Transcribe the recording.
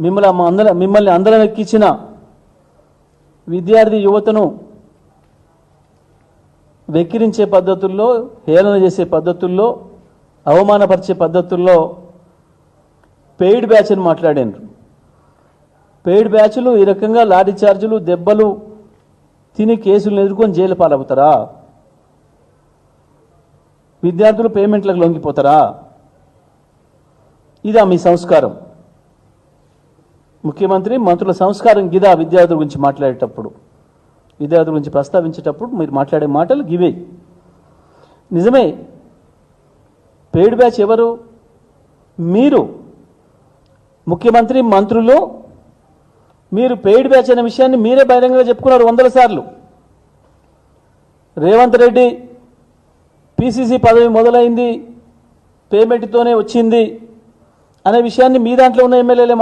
మిమ్మల్ని అందర మిమ్మల్ని అందరం ఎక్కించిన విద్యార్థి యువతను వెక్కిరించే పద్ధతుల్లో హేళన చేసే పద్ధతుల్లో అవమానపరిచే పద్ధతుల్లో పెయిడ్ బ్యాచ్ అని మాట్లాడారు. పెయిడ్ బ్యాచ్లు ఈ రకంగా లాఠీ చార్జీలు దెబ్బలు తిని కేసులను ఎదుర్కొని జైలు పాలవుతారా? విద్యార్థులు పేమెంట్లకు లొంగిపోతారా? ఇదా మీ సంస్కారం. ముఖ్యమంత్రి మంత్రుల సంస్కారం గిదా విద్యార్థుల గురించి మాట్లాడేటప్పుడు విద్యార్థుల గురించి ప్రస్తావించేటప్పుడు మీరు మాట్లాడే మాటలు గివే. నిజమే పేడ్ బ్యాచ్ ఎవరు? మీరు. ముఖ్యమంత్రి మంత్రులు మీరు పెయిడ్ బ్యాచ్ అనే విషయాన్ని మీరే బహిరంగంగా చెప్పుకున్నారు వందల సార్లు. రేవంత్ రెడ్డి పిసిసి పదవి మొదలైంది పేమెంట్తోనే వచ్చింది అనే విషయాన్ని మీ దాంట్లో ఉన్న ఎమ్మెల్యేలే